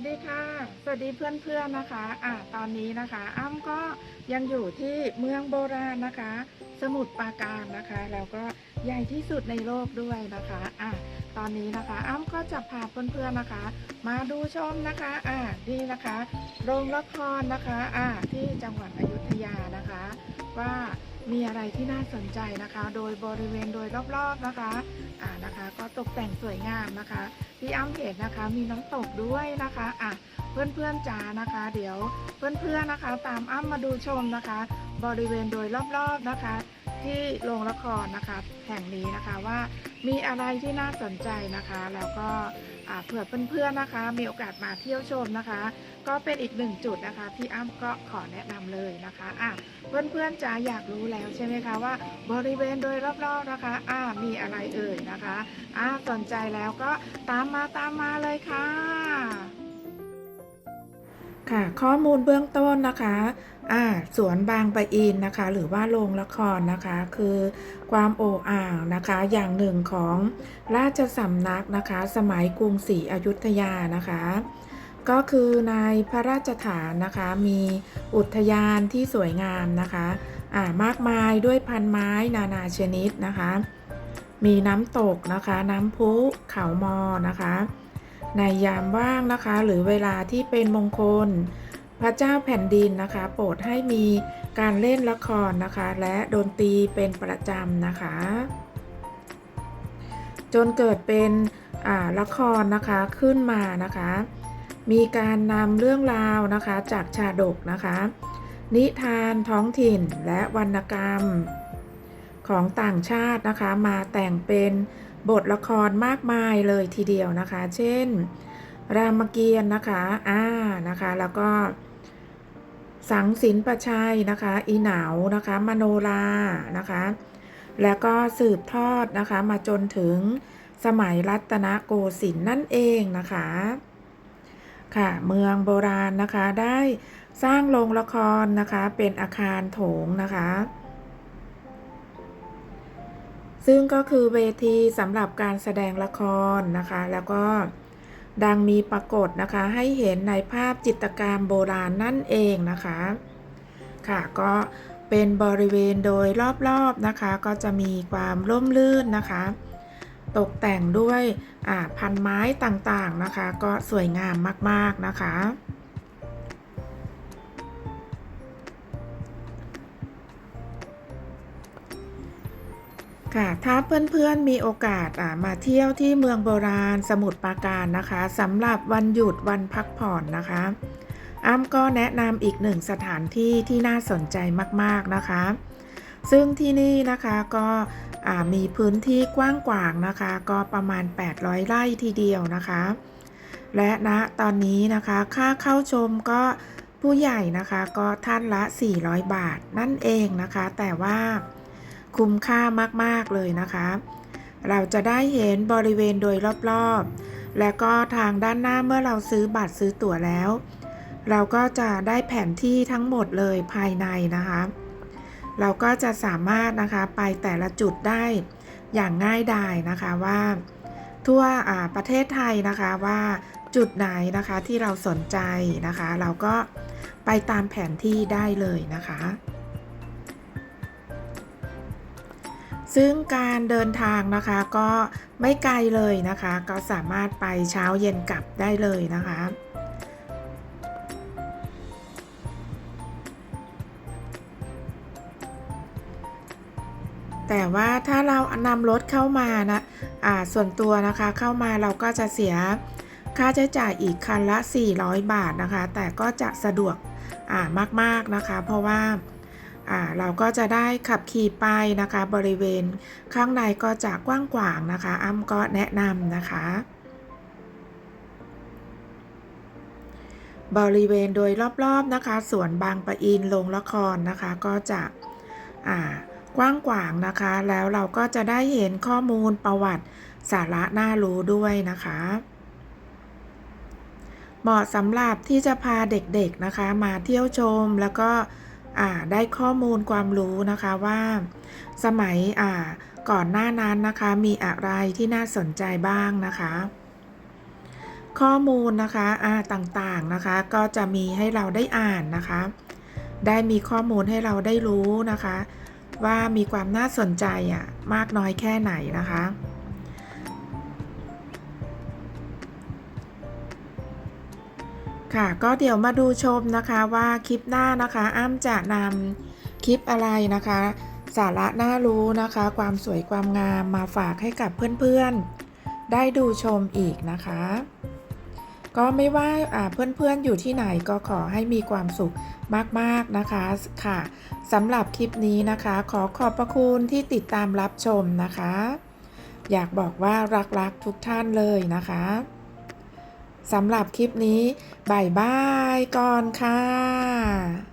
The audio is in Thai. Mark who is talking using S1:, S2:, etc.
S1: วัสดีค่ะ สวัสดีเพื่อนๆนะคะอะตอนนี้นะคะ อ้ำก็ยังอยู่ที่เมืองโบราณนะคะ สมุทรปราการนะคะ แล้วก็ใหญ่ที่สุดในโลกด้วยนะคะอะตอนนี้นะคะ อ้ำก็จะพาเพื่อนๆนะคะ มาดูชมนะคะอะนี่นะคะ โรงละครนะคะอะที่จังหวัดอยุธยานะคะ ว่ามีอะไรที่น่าสนใจนะคะ โดยบริเวณโดยรอบๆนะคะอ่านะคะ ก็ตกแต่งสวยงามนะคะ ที่อ้ำเห็นนะคะ มีน้ำตกด้วยนะคะอะเพื่อนๆจ๋านะคะ เดี๋ยวเพื่อนๆนะคะ ตามอ้ำมาดูชมนะคะ บริเวณโดยรอบๆนะคะ ที่โรงละครนะคะ แห่งนี้นะคะว่า มีอะไรที่น่าสนใจนะคะ แล้วก็เผื่อเพื่อนๆนะคะ มีโอกาสมาเที่ยวชมนะคะ ก็เป็นอีกหนึ่งจุดนะคะที่อ้ำก็ขอแนะนำเลยนะคะอะเพื่อนๆจ๋าอยากรู้แล้วใช่ไหมคะว่า บริเวณโดยรอบๆนะคะอ่ามีอะไรเอ่ยนะคะอ่าสนใจแล้วก็ตามมาตามมาเลยค่ะค่ะข้อมูลเบื้องต้นนะคะ อ่าสวนบางปะอินนะคะ หรือว่าโรงละครนะคะ คือความโอ่อ่างนะคะ อย่างหนึ่งของราชสำนักนะคะ สมัยกรุงศรีอยุธยานะคะ ก็คือในพระราชฐานนะคะ มีอุทยานที่สวยงามนะคะอ่ามากมายด้วยพันไม้นานาชนิดนะคะ มีน้ำตกนะคะ น้ำพุเขามอนะคะ ในยามว่างนะคะ หรือเวลาที่เป็นมงคล พระเจ้าแผ่นดินนะคะ โปรดให้มีการเล่นละครนะคะ และดนตรีเป็นประจำนะคะ จนเกิดเป็นละครนะคะขึ้นมานะคะ มีการนำเรื่องราวนะคะจากชาดกนะคะ นิทานท้องถิ่นและวรรณกรรมของต่างชาตินะคะ มาแต่งเป็นบทละครมากมายเลยทีเดียวนะคะ เช่น รามเกียรตินะคะ อ่า นะคะ แล้วก็ สังสินประชัยนะคะ อีเหนานะคะ มโนรานะคะ แล้วก็สืบทอดนะคะ มาจนถึงสมัยรัตนโกสินทร์นั่นเองนะคะ ค่ะเมืองโบราณนะคะได้สร้างโรงละครนะคะเป็นอาคารโถงนะคะ ซึ่งก็คือเวทีสำหรับการแสดงละครนะคะ แล้วก็ ดังมีปรากฏนะคะให้เห็นในภาพจิตกรรมโบราณนั่นเองนะคะ ค่ะก็เป็นบริเวณโดยรอบๆนะคะ ก็จะมีความร่มรื่นนะคะ ตกแต่งด้วยอ่าพันไม้ต่างๆนะคะ ก็สวยงามมากๆนะคะ ค่ะถ้าเพื่อนๆมีโอกาสมาเที่ยวที่เมืองโบราณสมุทรปราการนะคะสำหรับวันหยุดวันพักผ่อนนะคะอ้ำก็แนะนำอีกหนึ่งสถานที่ที่น่าสนใจมากๆนะคะ ซึ่งที่นี่นะคะก็มีพื้นที่กว้างกวางนะคะ ก็ประมาณ 800 ไร่ทีเดียวนะคะ และณตอนนี้นะคะค่าเข้าชมก็ผู้ใหญ่นะคะก็ท่านละ 400 บาทนั่นเองนะคะ แต่ว่า คุ้มค่ามาก ๆ เลยนะคะ เราจะได้เห็นบริเวณโดยรอบๆ และก็ทางด้านหน้าเมื่อเราซื้อบัตรซื้อตั๋วแล้ว เราก็จะได้แผนที่ทั้งหมดเลยภายในนะคะ เราก็จะสามารถนะคะไปแต่ละจุดได้อย่างง่ายดายนะคะว่า ทั่วอ่าประเทศไทยนะคะว่าจุดไหนนะคะที่เราสนใจนะคะ เราก็ไปตามแผนที่ได้เลยนะคะ ซึ่งการเดินทางนะคะก็ไม่ไกลเลยนะคะ ก็สามารถไปเช้าเย็นกลับได้เลยนะคะ แต่ว่าถ้าเรานำรถเข้ามานะอ่าส่วนตัวนะคะเข้ามาเราก็จะเสียค่าใช้จ่ายอีกคันละ 400 บาทนะคะ แต่ก็จะสะดวกอ่ามากๆนะคะ เพราะว่า เราก็จะได้ขับขี่ไปนะคะ บริเวณข้างในก็จะกว้างขวางนะคะ อ้ำก็แนะนำนะคะ บริเวณโดยรอบๆนะคะสวนบางปะอินโรงละครนะคะ ก็จะอ่ากว้างขวางนะคะ แล้วเราก็จะได้เห็นข้อมูลประวัติสาระน่ารู้ด้วยนะคะเหมาะสำหรับที่จะพาเด็กๆนะคะ มาเที่ยวชมแล้วก็ ได้ข้อมูลความรู้นะคะว่า สมัยอ่าก่อนหน้านั้นนะคะมีอะไรที่น่าสนใจบ้างนะคะ ข้อมูลนะคะอ่าต่างๆนะคะก็จะมีให้เราได้อ่านนะคะ ได้มีข้อมูลให้เราได้รู้นะคะ ว่ามีความน่าสนใจอะมากน้อยแค่ไหนนะคะ ค่ะก็เดี๋ยวมาดูชมนะคะว่าคลิปหน้านะคะอ้ำจะนำคลิปอะไรนะคะ สาระน่ารู้นะคะ ความสวยความงามมาฝากให้กับเพื่อนๆ ได้ดูชมอีกนะคะ ก็ไม่ว่าอ่าเพื่อนๆอยู่ที่ไหนก็ขอให้มีความสุขมากๆนะคะค่ะสำหรับคลิปนี้นะคะ ขอขอบพระคุณที่ติดตามรับชมนะคะ อยากบอกว่ารักๆทุกท่านเลยนะคะ สำหรับคลิปนี้บายบายก่อนค่ะ